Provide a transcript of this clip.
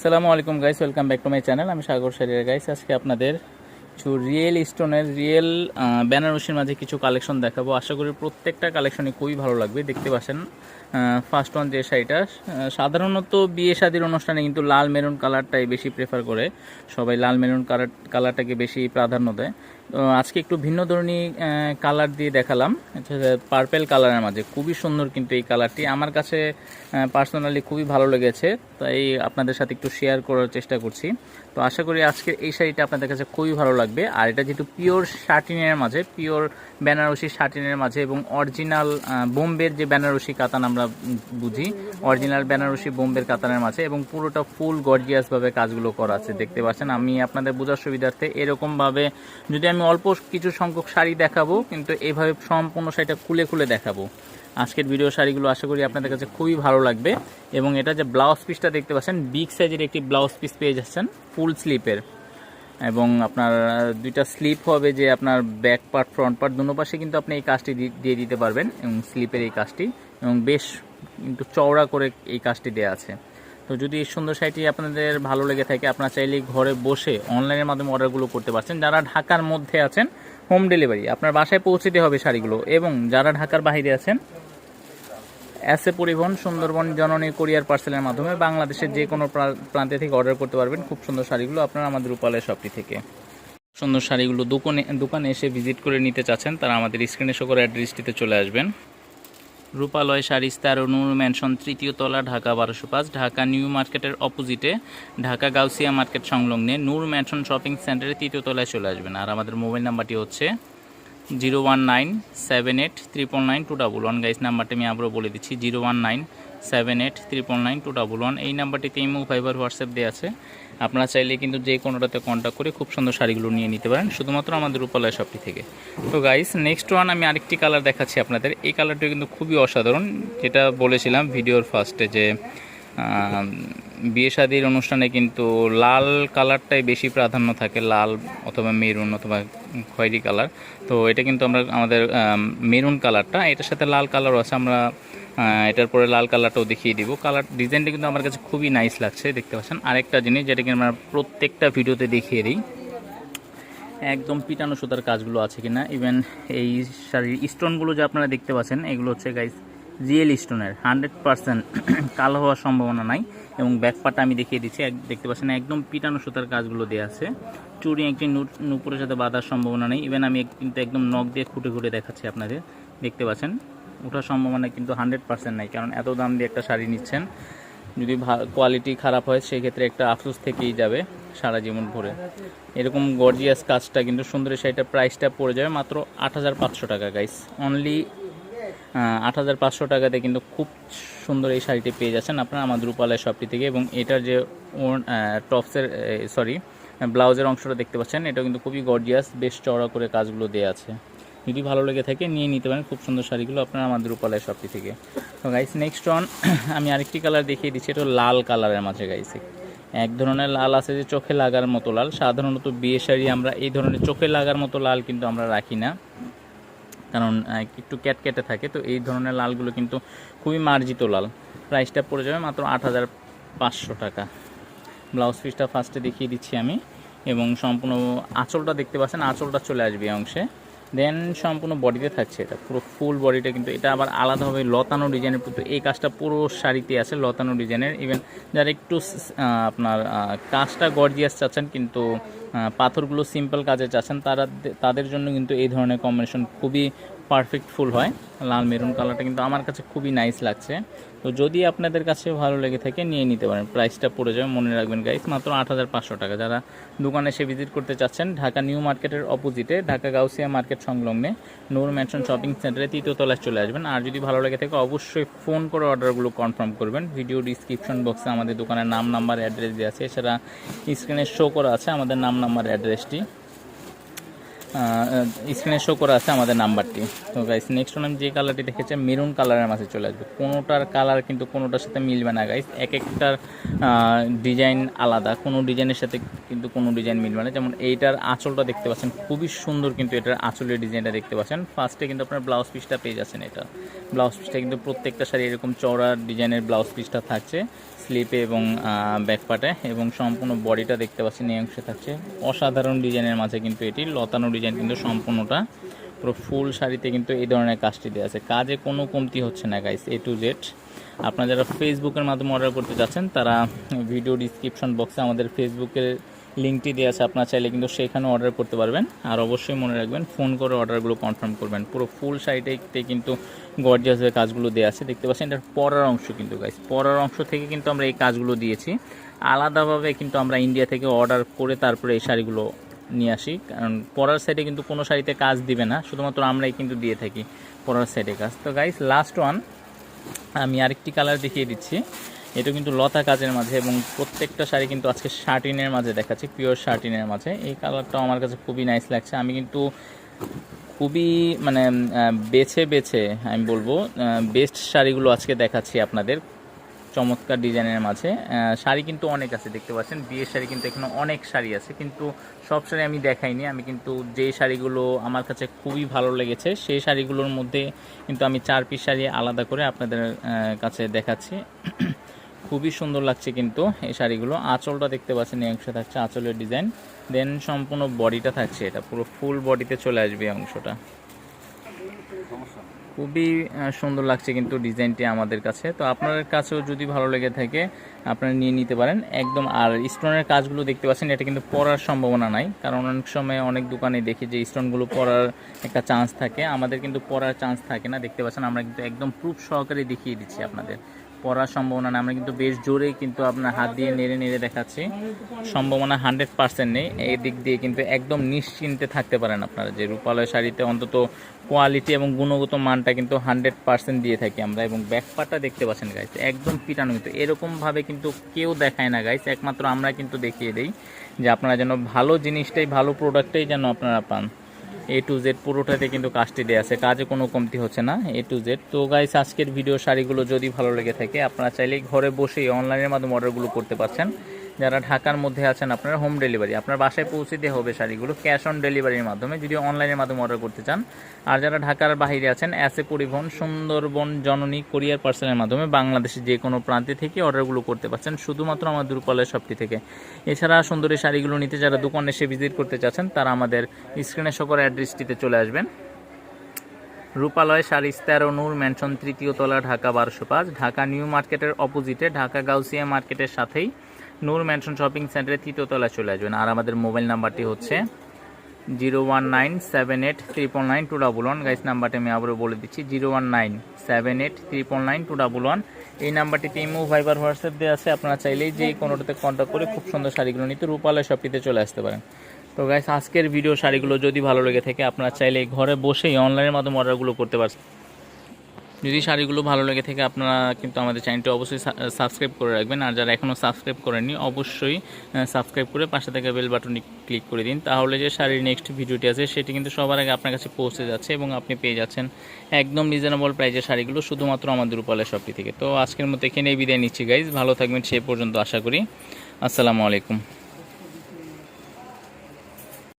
আসসালামু আলাইকুম guys welcome back to my channel আমি সাগর সারিয়া গাইস আজকে আপনাদের কিছু রিয়েল স্টোনের রিয়েল বেনারসির মাঝে কিছু কালেকশন দেখাবো। আশা করি প্রত্যেকটা কালেকশনই খুবই ভালো লাগবে, দেখতে পাচ্ছেন। ফার্স্ট ওয়ান যে শাড়িটা সাধারণত বিয়ে শাদির অনুষ্ঠানে কিন্তু লাল মেরুন কালারটাই বেশি প্রেফার করে। সবাই লাল মেরুন কালার, কালারটাকে বেশি প্রাধান্য দেয়। তো আজকে একটু ভিন্ন ধরনের কালার দিয়ে দেখালাম। পার্পেল কালারের মাঝে। খুবই সুন্দর কিন্তু এই কালারটি আমার কাছে পার্সোনালি খুবই ভালো লেগেছে। তাই আপনাদের সাথে একটু শেয়ার করার চেষ্টা করছি। তো আশা করি আজকে এই শাড়িটা আপনাদের কাছে খুবই ভালো লাগবে। আর এটা যেহেতু পিওর শার্টিনের মাঝে পিওর বেনারসি শার্টিনের মাঝে এবং অরিজিনাল বোম্বের যে বেনারসি কাতান আমরা উম, বুঝি। অরিজিনাল বেনারসি বোম্বের কাতানের মাঝে এবং পুরোটা ফুল গর্জিয়াসভাবে কাজগুলো করা আছে দেখতে পাচ্ছেন। আমি আপনাদের বোঝার সুবিধার্থে এরকমভাবে যদি আমি অল্প কিছু সংখ্যক শাড়ি দেখাবো কিন্তু এভাবে সম্পূর্ণ শাড়িটা খুলে খুলে দেখাবো। আজকের ভিডিও শাড়িগুলো আশা করি আপনাদের কাছে খুবই ভালো লাগবে। এবং এটা যে ব্লাউজ পিসটা দেখতে পাচ্ছেন বিগ সাইজের একটি ব্লাউজ পিস পেয়ে যাচ্ছেন ফুল স্লিপের এবং আপনার দুইটা স্লিপ হবে যে আপনার ব্যাক পার্ট ফ্রন্ট পার্ট দুনো পাশে কিন্তু আপনি এই কাজটি দিয়ে দিতে পারবেন। এবং স্লিপের এই কাজটি এবং বেশ কিন্তু চওড়া করে এই কাজটি দেওয়া আছে। তো যদি এই সুন্দর শাড়িটি আপনাদের ভালো লেগে থাকে, আপনারা চাইলে ঘরে বসে অনলাইনের মাধ্যমে অর্ডারগুলো করতে পারছেন। যারা ঢাকার মধ্যে আছেন, হোম ডেলিভারি, আপনার বাসায় পৌঁছে হবে শাড়িগুলো। এবং যারা ঢাকার বাইরে আছেন এসএ পরিবহন, সুন্দরবন, জননী কোরিয়ার পার্সেলের মাধ্যমে বাংলাদেশের যে কোনো প্রা- প্রান্তে থেকে অর্ডার করতে পারবেন। খুব সুন্দর শাড়িগুলো আপনারা আমাদের উপালয় শপটি থেকে। সুন্দর শাড়িগুলো দোকানে দোকানে এসে ভিজিট করে নিতে চাচ্ছেন, তারা আমাদের স্ক্রিনে শো করে অ্যাড্রেসটিতে চলে আসবেন। রূপালয় সারিস্তার তেরো নূর ম্যানশন তৃতীয় তলা, ঢাকা বারোশো পাঁচ, ঢাকা নিউ মার্কেটের অপোজিটে, ঢাকা গাউসিয়া মার্কেট সংলগ্নে নূর ম্যানশন শপিং সেন্টারে তৃতীয় তলায় চলে আসবেন। আর আমাদের মোবাইল নাম্বারটি হচ্ছে zero one nine seven eight triple nine two double one. Guys, নাম্বারটি আমি আবারও বলে দিচ্ছি, zero one nine seven eight triple nine two double one এই নাম্বারটিতে ইমো, ফাইবার, হোয়াটসঅ্যাপ দেওয়া আছে। আপনারা চাইলে কিন্তু যে কোনোটাতে কন্ট্যাক্ট করে খুব সুন্দর শাড়িগুলো নিয়ে নিতে পারেন, শুধুমাত্র আমাদের উপালয় শপটি থেকে। তো গাইস নেক্সট ওয়ান আমি আরেকটি কালার দেখাচ্ছি আপনাদের। এই কালারটি কিন্তু খুবই অসাধারণ। যেটা বলেছিলাম ভিডিওর ফার্স্টে যে বিয়ে শাদির অনুষ্ঠানে কিন্তু লাল কালারটাই বেশি প্রাধান্য থাকে, লাল অথবা মেরুন অথবা খয়েরি কালার তো এটা কিন্তু আমরা, আমাদের মেরুন কালারটা এটার সাথে লাল কালারও আছে। আমরা এটার পরে লাল কালারটাও দেখিয়ে দিব। কালার, ডিজাইনটা কিন্তু আমার কাছে খুবই নাইস লাগছে, দেখতে পাচ্ছেন। আরেকটা জিনিস যেটা কিন্তু আমরা প্রত্যেকটা ভিডিওতে দেখিয়ে দিই, একদম পিটানো সুতার কাজগুলো আছে কিনা। ইভেন এই শাড়ির স্টোনগুলো যে আপনারা দেখতে পাচ্ছেন, এগুলো হচ্ছে গাইস রিয়েল স্টোনের হান্ড্রেড পার্সেন্ট কালো হওয়ার সম্ভাবনা নাই এবং ব্যাকপাটা আমি দেখিয়ে দিচ্ছি। দেখতে পাচ্ছেন, একদম পিটানো সুতার কাজগুলো দেওয়া আছে। চুড়ি একটি নুপুরের সাথে বাঁধার সম্ভাবনা নেই। ইভেন আমি কিন্তু একদম নখ দিয়ে খুঁটে খুঁটে দেখাচ্ছি আপনাদের। দেখতে পাচ্ছেন? ওঠার সম্ভাবনা কিন্তু হান্ড্রেড পার্সেন্ট নাই, কারণ এত দাম দিয়ে একটা শাড়ি নিচ্ছেন। যদি কোয়ালিটি খারাপ হয়, সেক্ষেত্রে একটা আফসোস থেকেই যাবে সারা জীবন ভরে। এরকম গর্জিয়াস কাজটা কিন্তু সুন্দরী শাড়িটার প্রাইসটা পড়ে যাবে মাত্র আট হাজার পাঁচশো টাকা গাইস অনলি আট হাজার পাঁচশো টাকাতে কিন্তু খুব সুন্দর এই শাড়িটি পেয়ে যাচ্ছেন আপনারা আমাদের রূপালয় শপটি থেকে এবং এটার যে টপসের সরি ব্লাউজের অংশটা দেখতে পাচ্ছেন এটা কিন্তু খুবই গর্জিয়াস বেশ চওড়া করে কাজগুলো দেওয়া আছে। যদি ভালো লেগে থাকে, নিয়ে নিতে পারেন। খুব সুন্দর শাড়িগুলো আপনারা আমাদের উপালয় শপটি থেকে। তো গাইস নেক্সট অন আমি আরেকটি কালার দেখিয়ে দিচ্ছি। এটা লাল কালারের মাঝে গাইছে এক ধরনের লাল আছে যে চোখে লাগার মতো লাল। সাধারণত বিয়ে শাড়ি আমরা এই ধরনের চোখে লাগার মতো লাল কিন্তু আমরা রাখি না। কারণ একটু ক্যাটকেটে থাকে। তো এই ধরনের লালগুলো কিন্তু খুবই মার্জিত লাল। প্রাইসটা পড়ে যাবে মাত্র আট হাজার পাঁচশো টাকা। ব্লাউজ পিসটা ফার্স্টে দেখিয়ে দিচ্ছি আমি। এবং সম্পূর্ণ আঁচলটা দেখতে পাচ্ছেন, আঁচলটা চলে আসবে অংশে। দেন সম্পূর্ণ বডিতে থাকছে এটা। পুরো ফুল বডিটা কিন্তু এটা আবার আলাদাভাবে লতানো ডিজাইনের পুরো এই কাজটা পুরো শাড়িতে আছে লতানো ডিজাইনের ইভেন যারা একটু আপনার কাজটা গর্জিয়াস চাচ্ছেন কিন্তু পাথরগুলো সিম্পল কাজে চাচ্ছেন, তারা তাদের জন্য কিন্তু এই ধরনের কম্বিনেশন খুবই পারফেক্ট ফুল হয়। লাল মেরুন কালারটা কিন্তু আমার কাছে খুবই নাইস লাগছে। তো যদি আপনাদের কাছে ভালো লেগে থাকে, নিয়ে নিতে পারেন। প্রাইসটা পড়ে যাবে, মনে রাখবেন গাইস মাত্র আট হাজার পাঁচশো টাকা। যারা দোকানে এসে ভিজিট করতে চাচ্ছেন, ঢাকা নিউ মার্কেটের অপোজিটে ঢাকা গাউসিয়া মার্কেট সংলগ্নে, নূর ম্যানশন শপিং সেন্টারে তৃতীয় তলায় চলে আসবেন। আর যদি ভালো লেগে থাকে, অবশ্যই ফোন করে অর্ডারগুলো কনফার্ম করবেন। ভিডিও ডিসক্রিপশন বক্সে আমাদের দোকানের নাম নাম্বার অ্যাড্রেস দেওয়া আছে। এছাড়া স্ক্রিনে শো করা আছে আমাদের নাম নাম্বার অ্যাড্রেসটি স্ক্রিনে শো করা আছে আমাদের নাম্বারটি। তো গাইস নেক্সট আমি যে কালারটি দেখেছি মেরুন কালারের মাঝে চলে আসবে। কোনোটার কালার কিন্তু কোনোটার সাথে মিলবে না গাইস এক একটার ডিজাইন আলাদা, কোনো ডিজাইনের সাথে কিন্তু কোনো ডিজাইন মিলবে না। যেমন এইটার আঁচলটা দেখতে পাচ্ছেন, খুবই সুন্দর কিন্তু এটার আঁচলের ডিজাইনটা দেখতে পাচ্ছেন। ফার্স্টে কিন্তু আপনার ব্লাউজ পিসটা পেয়ে যাচ্ছেন এটা। ব্লাউজ পিসটা কিন্তু প্রত্যেকটা শাড়ি এরকম চওড়া ডিজাইনের ব্লাউজ পিসটা থাকছে। স্লিপে এবং ব্যাকপাটে এবং সম্পূর্ণ বডিটা দেখতে পাচ্ছেন, এই অংশে থাকছে। অসাধারণ ডিজাইনের মাঝে কিন্তু এটি, লতানো ডিজাইন কিন্তু সম্পূর্ণটা। পুরো ফুল শাড়িতে কিন্তু এই ধরনের কাজটি দেওয়া আছে। কাজে কোনো কমতি হচ্ছে না গাইস এ টু জেড আপনারা যারা ফেসবুকের মাধ্যমে অর্ডার করতে যাচ্ছেন, তারা ভিডিও ডিসক্রিপশন বক্সে আমাদের ফেসবুকের লিঙ্কটি দেওয়া আছে, আপনার চাইলে কিন্তু সেখানে অর্ডার করতে পারবেন। আর অবশ্যই মনে রাখবেন ফোন করে অর্ডারগুলো কনফার্ম করবেন। পুরো ফুল সাইডেতে কিন্তু গর্জিয়াসের কাজগুলো দেওয়া আছে, দেখতে পাচ্ছেন, এটার পরার অংশ কিন্তু গাইস পরার অংশ থেকে কিন্তু আমরা এই কাজগুলো দিয়েছি। আলাদাভাবে কিন্তু আমরা ইন্ডিয়া থেকে অর্ডার করে তারপরে এই শাড়িগুলো নিয়ে আসি, কারণ পরার সাইডে কিন্তু কোনো শাড়িতে কাজ দিবে না, শুধুমাত্র আমরাই কিন্তু দিয়ে থাকি পরার সাইডে কাজ। তো গাইস লাস্ট ওয়ান আমি আরেকটি কালার দেখিয়ে দিচ্ছি। এটা কিন্তু লতা কাজের মাঝে এবং প্রত্যেকটা শাড়ি কিন্তু আজকে শার্টিনের মাঝে দেখাচ্ছি পিওর শার্টিনের মাঝে। এই কালারটাও আমার কাছে খুবই নাইস লাগছে। আমি কিন্তু খুবই মানে বেছে বেছে, আমি বলব বেস্ট শাড়িগুলো আজকে দেখাচ্ছি আপনাদের চমৎকার ডিজাইনের মাঝে। শাড়ি কিন্তু অনেক আছে, দেখতে পাচ্ছেন। বিয়ের শাড়ি কিন্তু এখানে অনেক শাড়ি আছে, কিন্তু সব শাড়ি আমি দেখাইনি। আমি কিন্তু যে শাড়িগুলো আমার কাছে খুবই ভালো লেগেছে, সেই শাড়িগুলোর মধ্যে কিন্তু আমি চার পিস শাড়ি আলাদা করে আপনাদের কাছে দেখাচ্ছি। খুবই সুন্দর লাগছে কিন্তু এই শাড়িগুলো। আঁচলটা দেখতে পাচ্ছেন, এই অংশে থাকছে আঁচলের ডিজাইন। দেন সম্পূর্ণ বডিটা থাকছে এটা, পুরো ফুল বডিতে চলে আসবে এই অংশটা। খুবই সুন্দর লাগছে কিন্তু ডিজাইনটি আমাদের কাছে। তো আপনার কাছেও যদি ভালো লেগে থাকে, আপনারা নিয়ে নিতে পারেন। একদম, আর স্টোনের কাজগুলো দেখতে পাচ্ছেন, এটা কিন্তু পরার সম্ভাবনা নাই। কারণ অনেক সময় অনেক দোকানে দেখি যে স্টোনগুলো পরার একটা চান্স থাকে। আমাদের কিন্তু পরার চান্স থাকে না, দেখতে পাচ্ছেন। আমরা কিন্তু একদম প্রুফ সহকারে দেখিয়ে দিচ্ছি আপনাদের। পরার সম্ভাবনা নেই। আমরা কিন্তু বেশ জোরেই কিন্তু আপনার হাত দিয়ে নেড়ে নেড়ে দেখাচ্ছি। সম্ভাবনা হান্ড্রেড পার্সেন্ট নেই। এই দিক দিয়ে কিন্তু একদম নিশ্চিন্তে থাকতে পারেন আপনারা। যে রূপালয় শাড়িতে অন্তত কোয়ালিটি এবং গুণগত মানটা কিন্তু হান্ড্রেড পার্সেন্ট দিয়ে থাকি আমরা এবং ব্যাকপারটা দেখতে পাচ্ছেন গাইস একদম পিটানো কিন্তু। এরকমভাবে কিন্তু কেউ দেখায় না গাইস একমাত্র আমরা কিন্তু দেখিয়ে দিই যে আপনারা যেন ভালো জিনিসটাই, ভালো প্রোডাক্টটাই যেন আপনারা পান। এ টু জেড পুরোটাতে কিন্তু কাজটি দেওয়া আছে, কাজে কোনো কমতি হচ্ছে না এ টু জেড তো গাইস আজকের ভিডিও শাড়িগুলো যদি ভালো লেগে থাকে, আপনারা চাইলে ঘরে বসেই অনলাইনের মাধ্যমে অর্ডারগুলো করতে পারছেন। যারা ঢাকার মধ্যে আছেন, আপনারা হোম ডেলিভারি আপনার বাসায় পৌঁছে দিয়ে হবে শাড়িগুলো ক্যাশ অন ডেলিভারির মাধ্যমে যদি অনলাইনের মাধ্যমে অর্ডার করতে চান। আর যারা ঢাকার বাইরে আছেন অ্যাসে পরিবহন, সুন্দরবন, জননী কোরিয়ার পার্সেলের মাধ্যমে বাংলাদেশের যে কোনো প্রান্তে থেকে অর্ডারগুলো করতে পারছেন শুধুমাত্র আমার দুর্বলের শপটি থেকে। এছাড়া সুন্দরী শাড়িগুলো নিতে যারা দোকানে এসে ভিজিট করতে চাচ্ছেন, তারা আমাদের স্ক্রিনে সকল অ্যাড্রেসটিতে চলে আসবেন। রূপালয় শাড়ি তেরো নূর ম্যানশন তৃতীয় তলা, ঢাকা বারোশো পাঁচ, ঢাকা নিউ মার্কেটের অপোজিটে ঢাকা গাউসিয়া মার্কেটের সাথেই নূর ম্যানশন শপিং সেন্টারের তৃতীয় তলায় চলে আসবেন। আর আমাদের মোবাইল নাম্বারটি হচ্ছে zero one nine seven eight triple nine two double one. Guys, নাম্বারটি আমি আবারও বলে দিচ্ছি, zero one nine seven eight triple nine two double one. এই নাম্বারটিতে ইমো, ভাইবার, হোয়াটসঅ্যাপ দেওয়া আছে। আপনারা চাইলেই যে কোনোটাতে কন্ট্যাক্ট করে খুব সুন্দর শাড়িগুলো নিতে রূপালয় শপটিতে চলে আসতে পারেন। তো গাইস, আজকের ভিডিও শাড়িগুলো যদি ভালো লেগে থাকে, আপনারা চাইলে ঘরে বসেই অনলাইনের মাধ্যমে অর্ডারগুলো করতে পারছেন। যদি শাড়িগুলো ভালো লেগে থাকে, আপনারা কিন্তু আমাদের চ্যানেলটি অবশ্যই সাবস্ক্রাইব করে রাখবেন। আর যারা এখনও সাবস্ক্রাইব করেননি, অবশ্যই সাবস্ক্রাইব করে পাশে থেকে বেল বাটনটি ক্লিক করে দিন। তাহলে যে শাড়ির নেক্সট ভিডিওটি আছে, সেটি কিন্তু সবার আগে আপনার কাছে পৌঁছে যাচ্ছে এবং আপনি পেয়ে যাচ্ছেন একদম রিজনেবল প্রাইজের শাড়িগুলো শুধুমাত্র আমাদের রূপালের শপটি থেকে। তো আজকের মতো এখানেই বিদায় নিচ্ছি গাইজ ভালো থাকবেন, সে পর্যন্ত আশা করি। আসসালামু আলাইকুম।